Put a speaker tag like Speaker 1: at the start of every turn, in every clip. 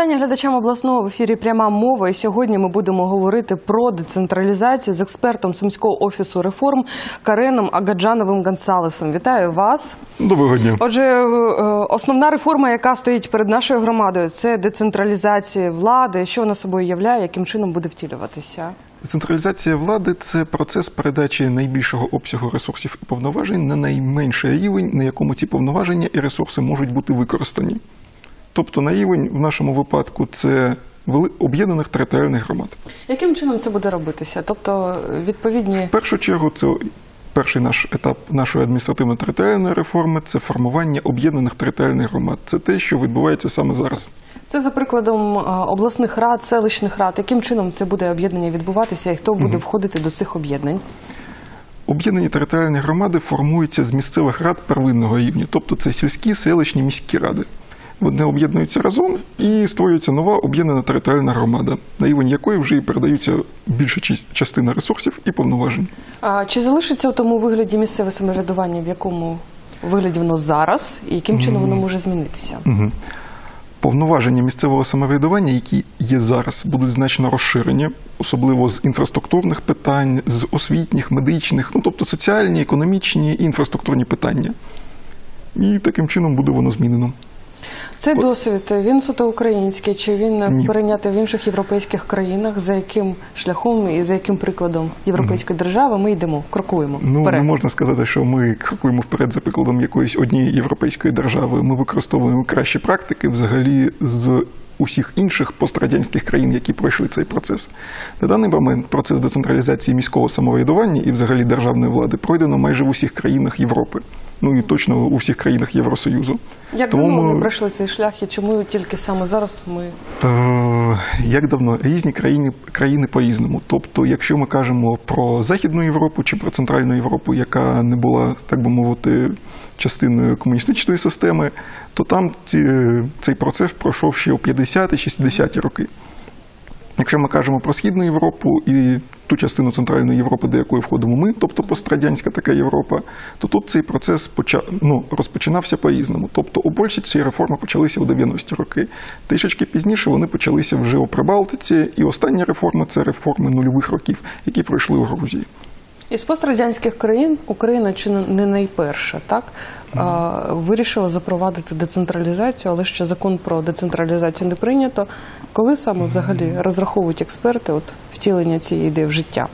Speaker 1: Вітання глядачам обласного в ефірі Пряма мова. І сьогодні ми будемо говорити про децентралізацію з експертом Сумського офісу реформ Кареном Агаджановим Гонсалесом. Вітаю вас.
Speaker 2: Доброго дня.
Speaker 1: Отже, е, основна реформа, яка стоїть перед нашою громадою, це децентралізація влади. Що вона собою являє, яким чином буде втілюватися?
Speaker 2: Децентралізація влади це процес передачі найбільшого обсягу ресурсів і повноважень на найменший рівень, на якому ці повноваження і ресурси можуть бути використані. Тобто на рівень в нашому випадку це об'єднаних територіальних громад.
Speaker 1: Яким чином це буде робитися? Тобто, відповідні
Speaker 2: В першу чергу, це перший наш етап нашої адміністративно-територіальної реформи це формування об'єднаних територіальних громад. Це те, що відбувається саме зараз.
Speaker 1: Це за прикладом е, обласних рад, селищних рад. Яким чином це буде об'єднання відбуватися і хто буде входити до цих об'єднань?
Speaker 2: Об'єднані територіальні громади формуються з місцевих рад первинного рівня, тобто це сільські, селищні, міські ради. Вони об'єднуються разом і створюється нова об'єднана територіальна громада, на рівень якої вже і передаються більша частина ресурсів і повноважень.
Speaker 1: А чи залишиться у тому вигляді місцеве самоврядування, в якому вигляді воно зараз, і яким чином воно може змінитися?
Speaker 2: Повноваження місцевого самоврядування, які є зараз, будуть значно розширені, особливо з інфраструктурних питань, з освітніх, медичних, ну тобто соціальні, економічні і інфраструктурні питання. І таким чином буде воно змінено.
Speaker 1: Цей досвід він суто український, чи він перейнятий в інших європейських країнах? За яким шляхом і за яким прикладом європейської держави ми йдемо, крокуємо
Speaker 2: Ну,
Speaker 1: вперед?
Speaker 2: не можна сказати, що ми крокуємо вперед за прикладом якоїсь однієї європейської держави. Ми використовуємо кращі практики взагалі з усіх інших пострадянських країн, які пройшли цей процес. На даний момент процес децентралізації міського самоврядування і взагалі державної влади пройдено майже в усіх країнах Європи. Ну і точно у всіх країнах Євросоюзу.
Speaker 1: Як
Speaker 2: Тому
Speaker 1: давно
Speaker 2: ми-
Speaker 1: пройшли цей шлях і чому тільки саме зараз ми
Speaker 2: Е, Як давно різні країни країни по-різному. Тобто, якщо ми кажемо про Західну Європу чи про Центральну Європу, яка не була, так би мовити, частиною комуністичної системи, то там ці, цей процес пройшов ще у 50-60-ті роки. Якщо ми кажемо про Східну Європу і ту частину Центральної Європи, до якої входимо ми, тобто пострадянська така Європа, то тут цей процес поча... ну, розпочинався по-різному. Тобто у Польщі ці реформи почалися у 90-ті роки. Трішечки пізніше вони почалися вже у Прибалтиці, і остання реформа це реформи нульових років, які пройшли у Грузії.
Speaker 1: Із пострадянських країн Україна чи не найперша, так вирішила запровадити децентралізацію, але ще закон про децентралізацію не прийнято. Коли саме взагалі розраховують експерти от втілення цієї ідеї в життя?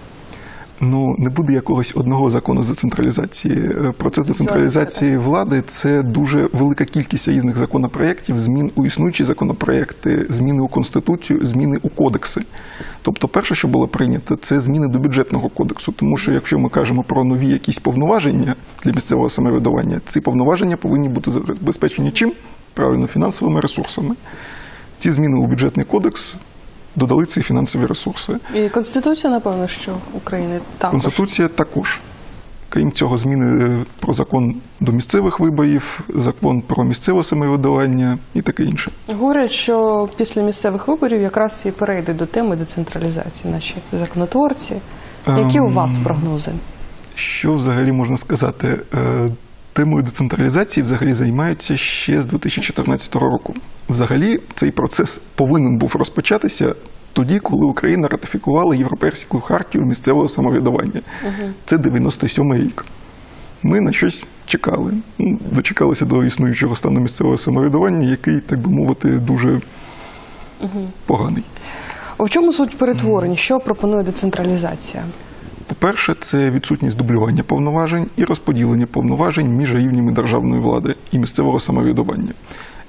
Speaker 2: Ну не буде якогось одного закону з децентралізації. Е, Процес децентралізації влади це дуже велика кількість різних законопроєктів, змін у існуючі законопроєкти, зміни у конституцію, зміни у кодекси. Тобто, перше, що було прийнято, це зміни до бюджетного кодексу. Тому що якщо ми кажемо про нові якісь повноваження для місцевого самоврядування, ці повноваження повинні бути забезпечені чим? Правильно, фінансовими ресурсами. Ці зміни у бюджетний кодекс додали ці фінансові ресурси.
Speaker 1: І конституція, напевно, що України також.
Speaker 2: Конституція також. Крім цього, зміни е, про закон до місцевих виборів, закон про місцеве самоврядування і таке інше.
Speaker 1: Говорять, що після місцевих виборів якраз і перейдуть до теми децентралізації наші законотворці. Які у вас
Speaker 2: Ем,
Speaker 1: прогнози?
Speaker 2: Що взагалі можна сказати? Е, Темою децентралізації взагалі займаються ще з 2014 року. Взагалі, цей процес повинен був розпочатися тоді, коли Україна ратифікувала Європейську хартію місцевого самоврядування. Це 97 рік. Ми на щось чекали. Ну, Дочекалися до існуючого стану місцевого самоврядування, який, так би мовити, дуже поганий.
Speaker 1: В чому суть перетворень? Що пропонує децентралізація?
Speaker 2: По-перше, це відсутність дублювання повноважень і розподілення повноважень між рівнями державної влади і місцевого самоврядування.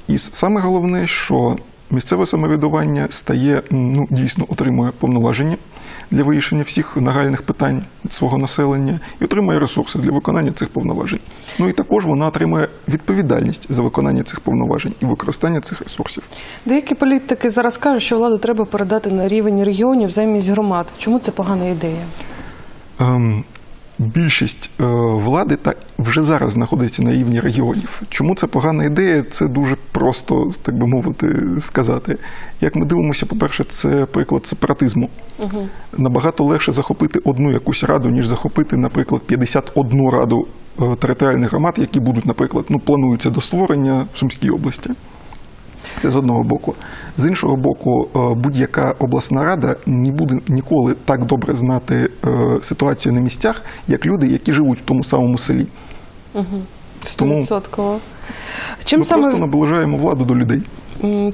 Speaker 2: І саме головне, що місцеве самоврядування стає ну, дійсно отримує повноваження для вирішення всіх нагальних питань свого населення і отримує ресурси для виконання цих повноважень. Ну і також вона отримує відповідальність за виконання цих повноважень і використання цих ресурсів.
Speaker 1: Деякі політики зараз кажуть, що владу треба передати на рівень регіонів замість громад. Чому це погана ідея?
Speaker 2: Більшість е, влади так вже зараз знаходиться на рівні регіонів. Чому це погана ідея? Це дуже просто, так би мовити, сказати. Як ми дивимося, по-перше, це приклад сепаратизму.
Speaker 1: Угу.
Speaker 2: Набагато легше захопити одну якусь раду, ніж захопити, наприклад, 51 раду е, територіальних громад, які будуть, наприклад, ну плануються до створення в Сумській області. Це з одного боку. З іншого боку, е, будь-яка обласна рада не буде ніколи так добре знати е, ситуацію на місцях, як люди, які живуть в тому самому селі. Тому-
Speaker 1: Стовідсотково. Чим
Speaker 2: Ми
Speaker 1: саме
Speaker 2: просто наближаємо владу до людей.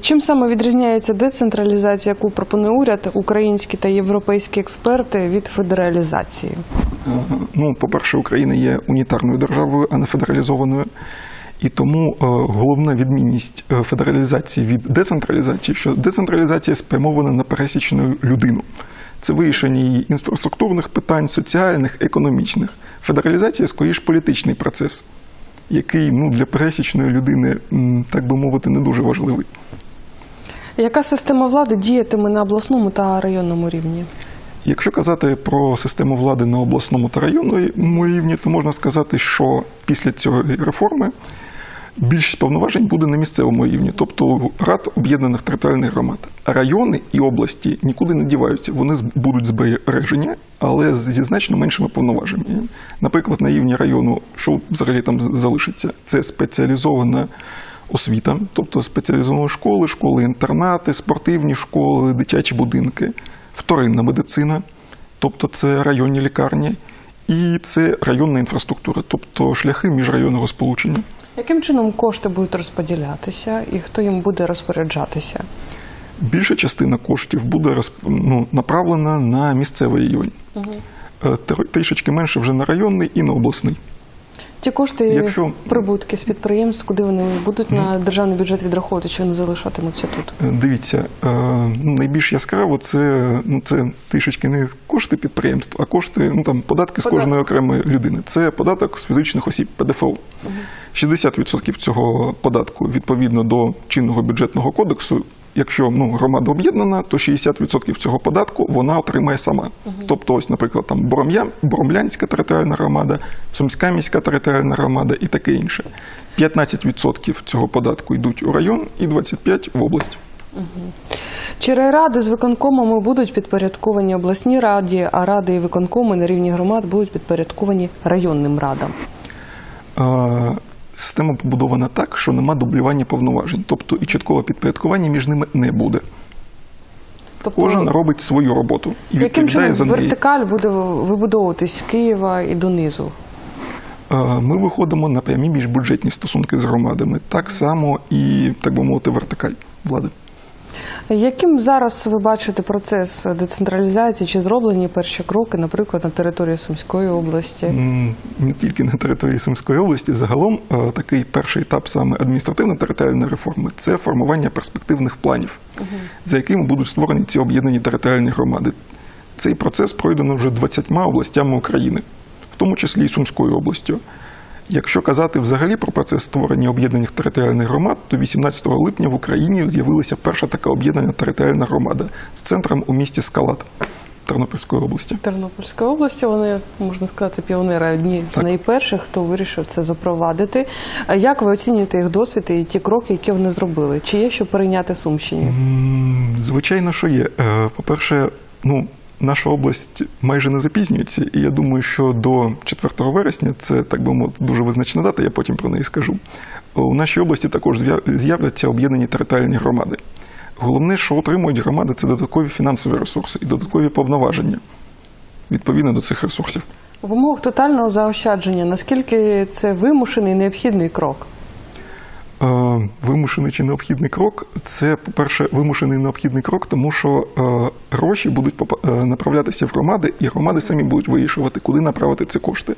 Speaker 1: Чим саме відрізняється децентралізація, яку пропонує уряд, українські та європейські експерти від федералізації?
Speaker 2: Е, Ну, по-перше, Україна є унітарною державою, а не федералізованою. І тому е, головна відмінність е, федералізації від децентралізації, що децентралізація спрямована на пересічну людину. Це вирішення її інфраструктурних питань, соціальних, економічних. Федералізація скоріш політичний процес, який ну, для пересічної людини, так би мовити, не дуже важливий.
Speaker 1: Яка система влади діятиме на обласному та районному рівні?
Speaker 2: Якщо казати про систему влади на обласному та районному рівні, то можна сказати, що після цієї реформи більшість повноважень буде на місцевому рівні, тобто рад об'єднаних територіальних громад. Райони і області нікуди не діваються. Вони будуть збережені, але зі значно меншими повноваженнями. Наприклад, на рівні району, що взагалі там залишиться, це спеціалізована освіта, тобто спеціалізовані школи, школи-інтернати, спортивні школи, дитячі будинки, вторинна медицина, тобто це районні лікарні, і це районна інфраструктура, тобто шляхи міжрайонного сполучення.
Speaker 1: Яким чином кошти будуть розподілятися і хто їм буде розпоряджатися?
Speaker 2: Більша частина коштів буде ну, направлена на місцевий рівень. угу. тр- Трішечки менше вже на районний і на обласний.
Speaker 1: Ті кошти,
Speaker 2: Якщо-
Speaker 1: прибутки з підприємств, куди вони будуть на державний бюджет відраховувати, чи вони залишатимуться тут?
Speaker 2: Е, Дивіться, е, ну, найбільш яскраво це, ну, це трішечки не кошти підприємств, а кошти, ну там податки з кожної окремої людини. Це податок з фізичних осіб, ПДФО. 60% цього податку відповідно до чинного бюджетного кодексу. Якщо ну, громада об'єднана, то 60% цього податку вона отримає сама. Тобто, ось, наприклад, там Бором'я, Боромлянська територіальна громада, Сумська міська територіальна громада і таке інше. 15% цього податку йдуть у район і 25% в область.
Speaker 1: Чи райради з виконкомами будуть підпорядковані обласній раді, а ради і виконкоми на рівні громад будуть підпорядковані районним радам?
Speaker 2: Система побудована так, що нема дублювання повноважень, тобто і чіткого підпорядкування між ними не буде.
Speaker 1: Тобто,
Speaker 2: Кожен робить свою роботу і
Speaker 1: яким чином
Speaker 2: за неї.
Speaker 1: вертикаль буде вибудовуватись з Києва і донизу?
Speaker 2: Е, Ми виходимо на прямі міжбюджетні стосунки з громадами, так само і, так би мовити, вертикаль влади.
Speaker 1: Яким зараз ви бачите процес децентралізації? Чи зроблені перші кроки, наприклад, на території Сумської області?
Speaker 2: Не тільки на території Сумської області, загалом е, такий перший етап саме адміністративно-територіальної реформи це формування перспективних планів, за якими будуть створені ці об'єднані територіальні громади. Цей процес пройдено вже 20 областями України, в тому числі і Сумською областю. Якщо казати взагалі про процес створення об'єднаних територіальних громад, то 18 липня в Україні з'явилася перша така об'єднана територіальна громада з центром у місті Скалат Тернопільської області.
Speaker 1: Тернопільської області вони можна сказати піонери одні з найперших, хто вирішив це запровадити. Як ви оцінюєте їх досвід і ті кроки, які вони зробили? Чи є що перейняти Сумщині?
Speaker 2: Звичайно, що є. Е, По-перше, ну, наша область майже не запізнюється, і я думаю, що до 4 вересня це так би мовити дуже визначна дата, я потім про неї скажу. У нашій області також з'яв- з'являться об'єднані територіальні громади. Головне, що отримують громади, це додаткові фінансові ресурси і додаткові повноваження відповідно до цих ресурсів.
Speaker 1: В умовах тотального заощадження, наскільки це вимушений необхідний крок?
Speaker 2: Вимушений чи необхідний крок це, по-перше, вимушений необхідний крок, тому що гроші будуть е, направлятися в громади, і громади самі будуть вирішувати, куди направити ці кошти.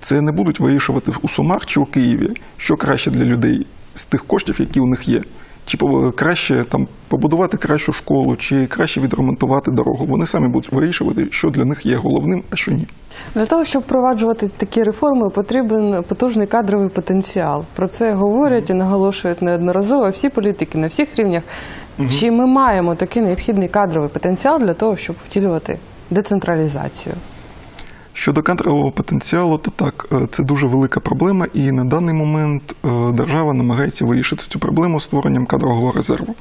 Speaker 2: Це не будуть вирішувати у Сумах чи у Києві, що краще для людей з тих коштів, які у них є. Чи по- краще там побудувати кращу школу, чи краще відремонтувати дорогу. Вони самі будуть вирішувати, що для них є головним, а що ні.
Speaker 1: Для того, щоб впроваджувати такі реформи, потрібен потужний кадровий потенціал. Про це говорять і наголошують неодноразово всі політики на всіх рівнях. Чи ми маємо такий необхідний кадровий потенціал для того, щоб втілювати децентралізацію?
Speaker 2: Щодо кадрового потенціалу, то так, е, це дуже велика проблема, і на даний момент е, держава намагається вирішити цю проблему створенням кадрового резерву.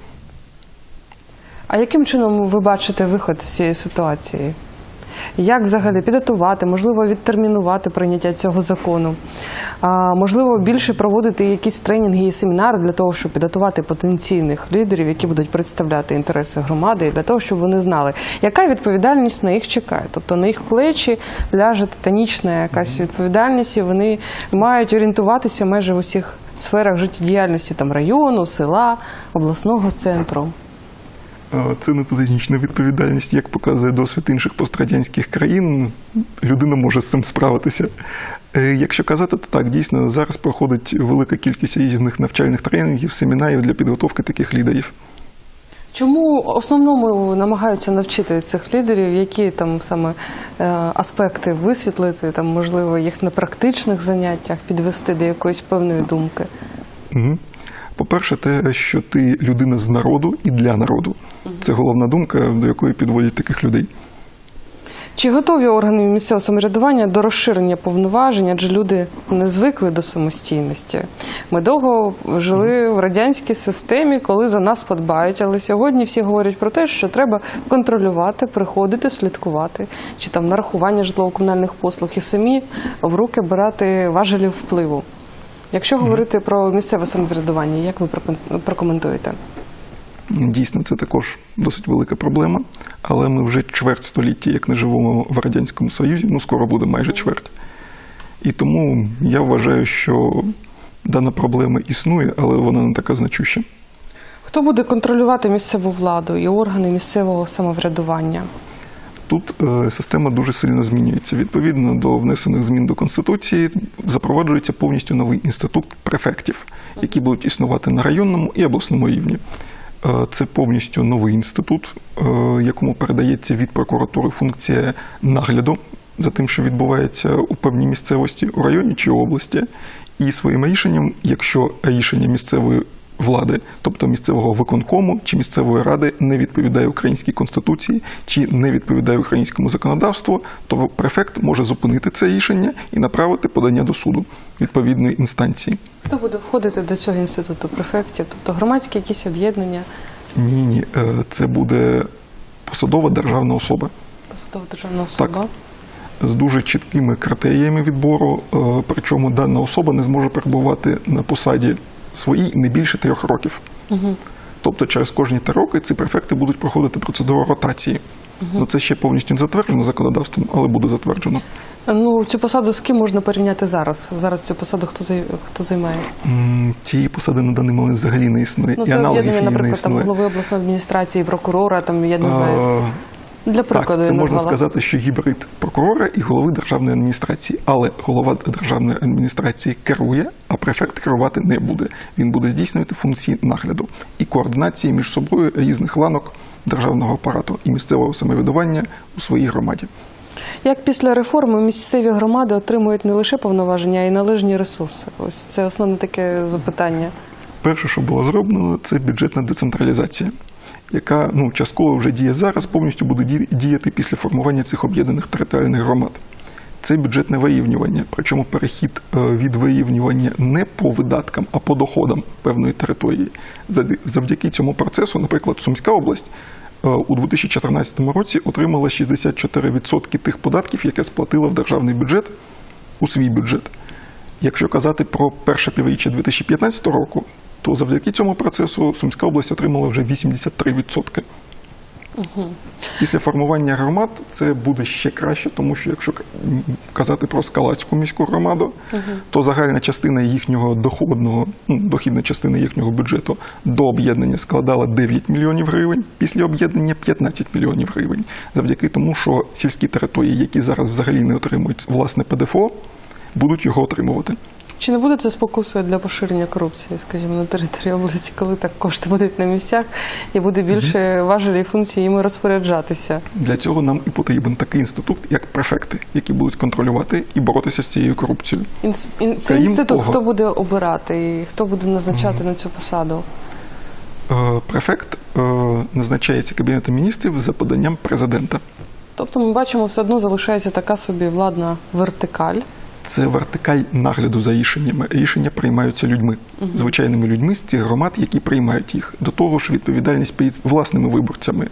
Speaker 1: А яким чином ви бачите виход з цієї ситуації? Як взагалі підготувати, можливо, відтермінувати прийняття цього закону, можливо, більше проводити якісь тренінги і семінари для того, щоб підготувати потенційних лідерів, які будуть представляти інтереси громади, і для того, щоб вони знали, яка відповідальність на їх чекає. Тобто на їх плечі ляже титанічна якась відповідальність, і вони мають орієнтуватися майже в усіх сферах життєдіяльності там району, села, обласного центру.
Speaker 2: Це не технічна відповідальність, як показує досвід інших пострадянських країн. Людина може з цим справитися. Е, Якщо казати, то так, дійсно, зараз проходить велика кількість різних навчальних тренінгів, семінарів для підготовки таких лідерів.
Speaker 1: Чому основному намагаються навчити цих лідерів, які там саме е, аспекти висвітлити, там можливо їх на практичних заняттях підвести до якоїсь певної думки?
Speaker 2: Мгм. По-перше, те, що ти людина з народу і для народу. Це головна думка, до якої підводять таких людей.
Speaker 1: Чи готові органи місцевого самоврядування до розширення повноважень, адже люди не звикли до самостійності? Ми довго жили в радянській системі, коли за нас подбають, але сьогодні всі говорять про те, що треба контролювати, приходити, слідкувати, чи там нарахування житлово-комунальних послуг і самі в руки брати важелі впливу. Якщо говорити про місцеве самоврядування, як ви прокоментуєте?
Speaker 2: Дійсно, це також досить велика проблема, але ми вже чверть століття, як не живемо в Радянському Союзі, ну скоро буде майже чверть. І тому я вважаю, що дана проблема існує, але вона не така значуща.
Speaker 1: Хто буде контролювати місцеву владу і органи місцевого самоврядування?
Speaker 2: Тут е, система дуже сильно змінюється. Відповідно до внесених змін до Конституції запроваджується повністю новий інститут префектів, які будуть існувати на районному і обласному рівні. Е, Це повністю новий інститут, е, якому передається від прокуратури функція нагляду за тим, що відбувається у певній місцевості у районі чи області, і своїм рішенням, якщо рішення місцевої влади, тобто місцевого виконкому чи місцевої ради, не відповідає українській конституції чи не відповідає українському законодавству, то префект може зупинити це рішення і направити подання до суду відповідної інстанції.
Speaker 1: Хто буде входити до цього інституту префектів? Тобто громадські якісь об'єднання,
Speaker 2: Ні, ні, е, це буде посадова державна особа
Speaker 1: посадова державна особа?
Speaker 2: з дуже чіткими критеріями відбору. е, Причому дана особа не зможе перебувати на посаді своїй не більше трьох років.
Speaker 1: Угу.
Speaker 2: Тобто через кожні три роки ці префекти будуть проходити процедуру ротації. Ну, це ще повністю не затверджено законодавством, але буде затверджено.
Speaker 1: Ну цю посаду з ким можна порівняти зараз? Зараз цю посаду хто зай- хто займає?
Speaker 2: М, Цієї посади на даний момент взагалі не існує.
Speaker 1: Ну
Speaker 2: і
Speaker 1: це
Speaker 2: аналогів
Speaker 1: об'єднання,
Speaker 2: не
Speaker 1: наприклад, там
Speaker 2: існує.
Speaker 1: голови обласної адміністрації, прокурора, там я не знаю.
Speaker 2: Е,
Speaker 1: Для прикладу
Speaker 2: так, це можна
Speaker 1: назвала.
Speaker 2: сказати, що гібрид прокурора і голови державної адміністрації. Але голова державної адміністрації керує, а префект керувати не буде. Він буде здійснювати функції нагляду і координації між собою різних ланок державного апарату і місцевого самоврядування у своїй громаді.
Speaker 1: Як після реформи місцеві громади отримують не лише повноваження, а й належні ресурси? Ось це основне таке запитання.
Speaker 2: Перше, що було зроблено, це бюджетна децентралізація, яка ну, частково вже діє зараз, повністю буде ді- діяти після формування цих об'єднаних територіальних громад. Це бюджетне виївнювання, причому перехід е, від виївнювання не по видаткам, а по доходам певної території. Завдяки цьому процесу, наприклад, Сумська область е, у 2014 році отримала 64% тих податків, які сплатила в державний бюджет у свій бюджет. Якщо казати про перше півріччя 2015 року, то завдяки цьому процесу Сумська область отримала вже 83%. Після формування громад це буде ще краще, тому що якщо казати про Скалацьку міську громаду, то загальна частина їхнього доходного, ну, дохідна частина їхнього бюджету до об'єднання складала 9 мільйонів гривень, після об'єднання 15 мільйонів гривень. Завдяки тому, що сільські території, які зараз взагалі не отримують власне ПДФО, будуть його отримувати.
Speaker 1: Чи не буде це спокусою для поширення корупції, скажімо, на території області, коли так кошти будуть на місцях і буде більше важелі і функцій їми розпоряджатися?
Speaker 2: Для цього нам і потрібен такий інститут, як префекти, які будуть контролювати і боротися з цією корупцією.
Speaker 1: Інс- ін- Цей інститут
Speaker 2: того-
Speaker 1: хто буде обирати і хто буде назначати на цю посаду?
Speaker 2: Е, Префект е, назначається Кабінетом міністрів за поданням президента.
Speaker 1: Тобто ми бачимо, все одно залишається така собі владна вертикаль.
Speaker 2: Це вертикаль нагляду за рішеннями. Рішення приймаються людьми, звичайними людьми з цих громад, які приймають їх. До того ж, відповідальність перед власними виборцями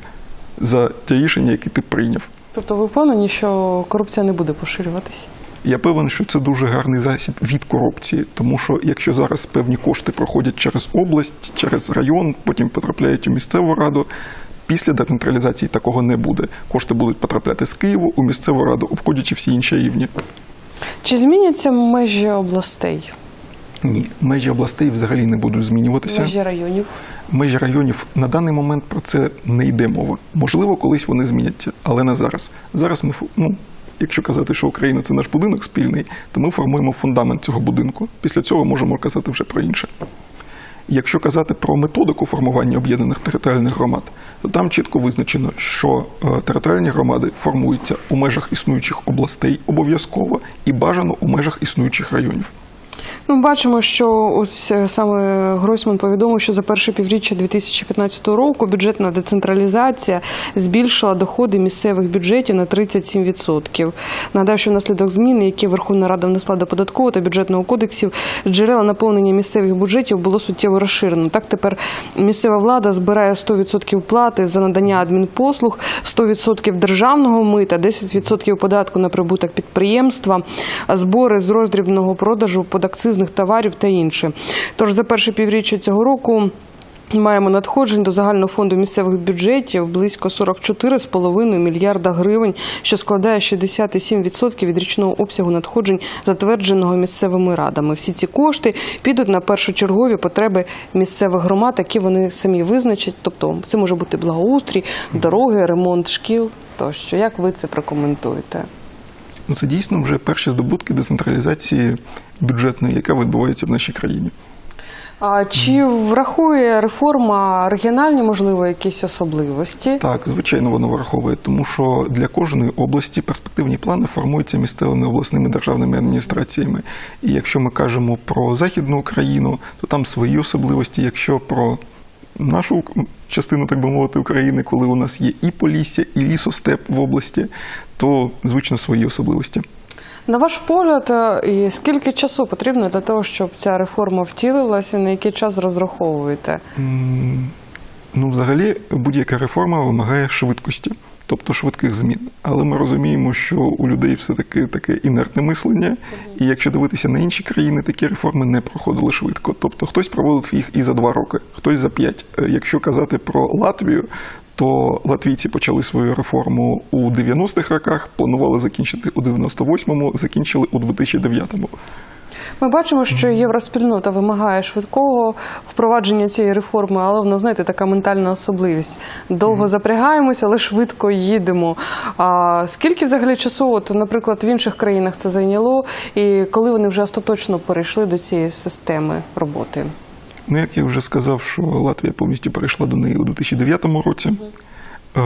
Speaker 2: за ті рішення, які ти прийняв.
Speaker 1: Тобто ви впевнені, що корупція не буде поширюватись?
Speaker 2: Я певен, що це дуже гарний засіб від корупції, тому що якщо зараз певні кошти проходять через область, через район, потім потрапляють у місцеву раду. Після децентралізації такого не буде. Кошти будуть потрапляти з Києву у місцеву раду, обходячи всі інші рівні.
Speaker 1: Чи зміняться межі областей,
Speaker 2: Ні, межі областей взагалі не будуть змінюватися.
Speaker 1: межі районів?
Speaker 2: Межі районів на даний момент про це не йде мова. Можливо, колись вони зміняться, але не зараз. Зараз ми ну, якщо казати, що Україна це наш будинок спільний, то ми формуємо фундамент цього будинку. Після цього можемо казати вже про інше. Якщо казати про методику формування об'єднаних територіальних громад, то там чітко визначено, що е, територіальні громади формуються у межах існуючих областей обов'язково і бажано у межах існуючих районів.
Speaker 1: Ми бачимо, що ось е, саме Гройсман повідомив, що за перше півріччя 2015 року бюджетна децентралізація збільшила доходи місцевих бюджетів на 37%. Нагадаю, що внаслідок змін, які Верховна Рада внесла до податкового та бюджетного кодексів, джерела наповнення місцевих бюджетів було суттєво розширено. Так тепер місцева влада збирає 100% плати за надання адмінпослуг, 100% державного мита, 10% податку на прибуток підприємства, збори з роздрібного продажу подакцизних товарів та інше. Тож за перше півріччя цього року. Маємо надходжень до загального фонду місцевих бюджетів близько 44,5 мільярда гривень, що складає 67% від річного обсягу надходжень, затвердженого місцевими радами. Всі ці кошти підуть на першочергові потреби місцевих громад, які вони самі визначать. Тобто це може бути благоустрій, дороги, ремонт шкіл тощо. Як ви це прокоментуєте?
Speaker 2: Ну, це дійсно вже перші здобутки децентралізації бюджетної, яка відбувається в нашій країні.
Speaker 1: А чи врахує реформа регіональні, можливо, якісь особливості?
Speaker 2: Так, звичайно, воно враховує, тому що для кожної області перспективні плани формуються місцевими обласними державними адміністраціями. І якщо ми кажемо про Західну Україну, то там свої особливості. Якщо про нашу частину, так би мовити, України, коли у нас є і Полісся, і лісостеп в області, то звично свої особливості.
Speaker 1: На ваш погляд, е, і скільки часу потрібно для того, щоб ця реформа втілилася, на який час розраховуєте?
Speaker 2: Ну, взагалі, будь-яка реформа вимагає швидкості, тобто швидких змін. Але ми розуміємо, що у людей все-таки таке інертне мислення, і якщо дивитися на інші країни, такі реформи не проходили швидко. Тобто хтось проводив їх і за два роки, хтось за п'ять. Е, Якщо казати про Латвію, то латвійці почали свою реформу у 90-х роках, планували закінчити у 98-му, закінчили у 2009-му.
Speaker 1: Ми бачимо, що євроспільнота вимагає швидкого впровадження цієї реформи, але вона, знаєте, така ментальна особливість. Довго запрягаємося, але швидко їдемо. А скільки взагалі часу, от, наприклад, в інших країнах це зайняло, і коли вони вже остаточно перейшли до цієї системи роботи?
Speaker 2: Ну, як я вже сказав, що Латвія повністю перейшла до неї у 2009 році. Е,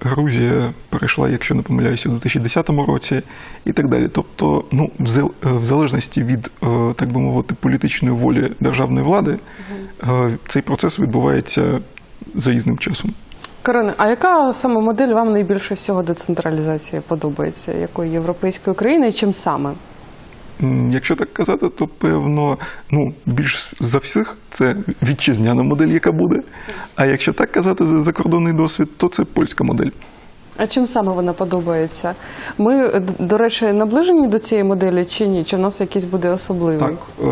Speaker 2: Грузія перейшла, якщо не помиляюся, у 2010 році і так далі. Тобто, ну, в е, залежності від, е, так би мовити, політичної волі державної влади, цей процес відбувається за різним часом.
Speaker 1: Карина, а яка саме модель вам найбільше всього децентралізації подобається? Якої європейської країни і чим саме?
Speaker 2: Якщо так казати, то певно, ну, більш за всіх це вітчизняна модель, яка буде. А якщо так казати за закордонний досвід, то це польська модель.
Speaker 1: А чим саме вона подобається? Ми, до речі, наближені до цієї моделі чи ні? Чи в нас якийсь буде особливий?
Speaker 2: Так, е,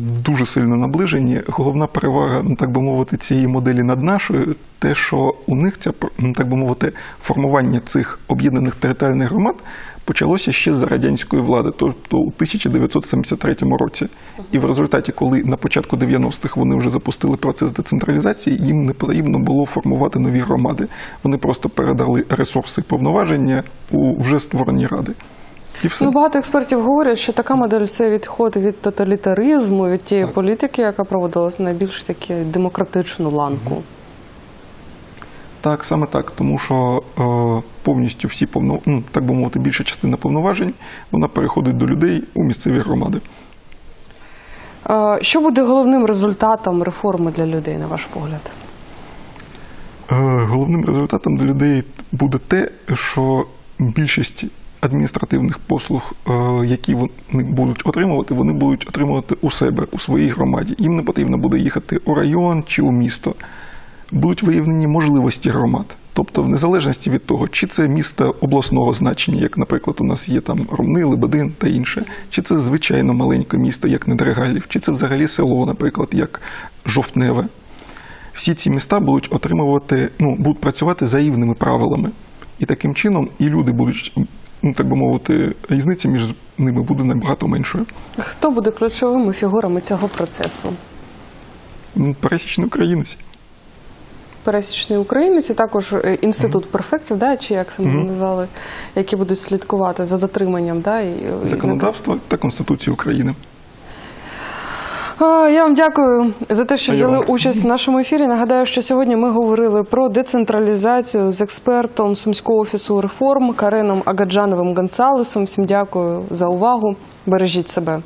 Speaker 2: дуже сильно наближені. Головна перевага, ну так би мовити, цієї моделі над нашою, те, що у них ця так би мовити, формування цих об'єднаних територіальних громад почалося ще за радянської влади, тобто у 1973 році. І в результаті, коли на початку 90-х вони вже запустили процес децентралізації, їм не потрібно було формувати нові громади. Вони просто передали ресурси і повноваження у вже створені ради. І все.
Speaker 1: Ну, багато експертів говорять, що така модель це відход від тоталітаризму, від тієї політики, яка проводилася на більш таки демократичну ланку.
Speaker 2: Так, саме так, тому що е, повністю всі повно, ну, так би мовити, більша частина повноважень вона переходить до людей у місцеві громади.
Speaker 1: Е, Що буде головним результатом реформи для людей, на ваш погляд?
Speaker 2: Е, головним результатом для людей буде те, що більшість адміністративних послуг, е, які вони будуть отримувати, вони будуть отримувати у себе у своїй громаді. Їм не потрібно буде їхати у район чи у місто. Будуть виявлені можливості громад. Тобто, в незалежності від того, чи це місто обласного значення, як, наприклад, у нас є там Ромни, Лебедин та інше, чи це звичайно маленьке місто, як Недрегалів, чи це взагалі село, наприклад, як Жовтневе. Всі ці міста будуть отримувати, ну, будуть працювати за рівними правилами. І таким чином і люди будуть, ну так би мовити, різниця між ними буде набагато меншою.
Speaker 1: Хто буде ключовими фігурами цього процесу?
Speaker 2: Ну, Пересічний українець.
Speaker 1: Пересічний українець і також е, інститут перфектів, да, чи як саме
Speaker 2: Мгм.
Speaker 1: назвали, які будуть слідкувати за дотриманням, да, і і-
Speaker 2: та Конституції України.
Speaker 1: Я вам дякую за те, що взяли участь в нашому ефірі. Нагадаю, що сьогодні ми говорили про децентралізацію з експертом Сумського офісу реформ Кареном Агаджановим Гонсалесом. Всім дякую за увагу. Бережіть себе.